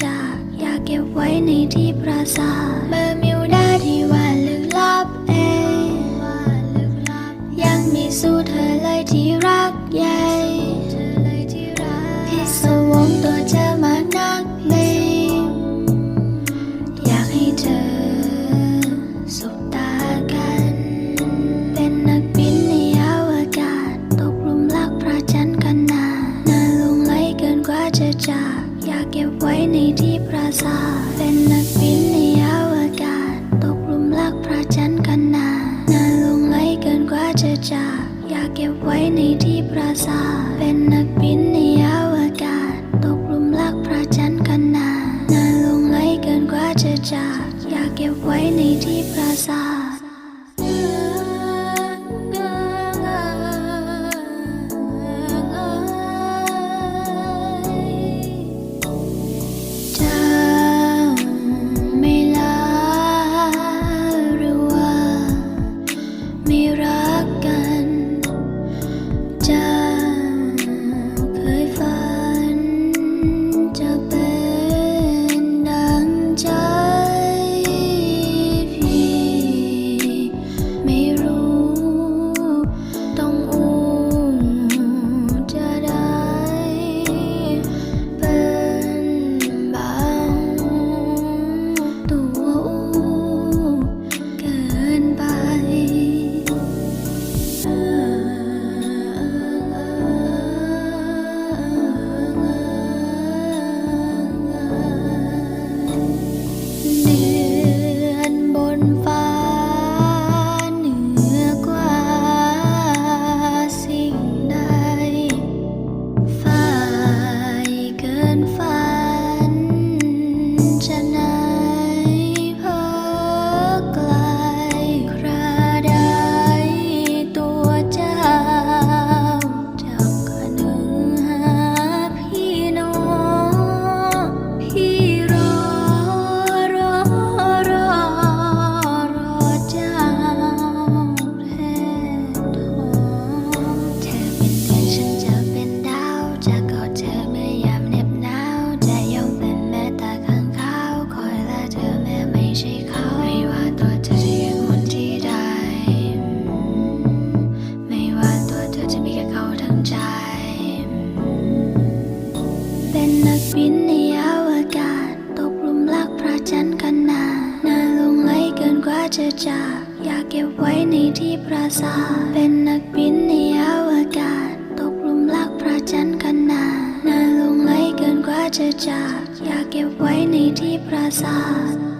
อยากเก็บไว้ในที่ปราสาทเบอร์มิวดาที่ว่าลึกลับเองยังมีสู้เธอเลยที่รักใหญ่พิศวงตัวเธอมานักเลงอยากให้เธอสบตากัน เป็นนักบินในอวกาศ ตกหลุมรักพระจันทร์กันนานน่าหลงไหลเกินกว่าจะจาากเก็บไว้ในที่ปราสาทเป็นนักบินในอวกาศ ตกหลุมรักพระจันทร์กันนานนาหลงไหลเกินกว่าจะจากอยากเก็บไว้ในที่ปราสาทเป็นนักบินในอวกาศ ตกหลุมรักพระจันทร์กันนานนาหลงไหลเกินกว่าจะจากอยากเก็บไว้ในที่ปราสาท เป็นนักบินในอวกาศ ตกหลุมรักพระจันทร์กันนานน่าหลงไหลเกินกว่าจะจากอยากเก็บไว้ในที่ปราสาทเป็นนักบินในอวกาศ ตกหลุมรักพระจันทร์กันนานน่าหลงไหลเกินกว่าจะจากอยากเก็บไว้ในที่ปราสาท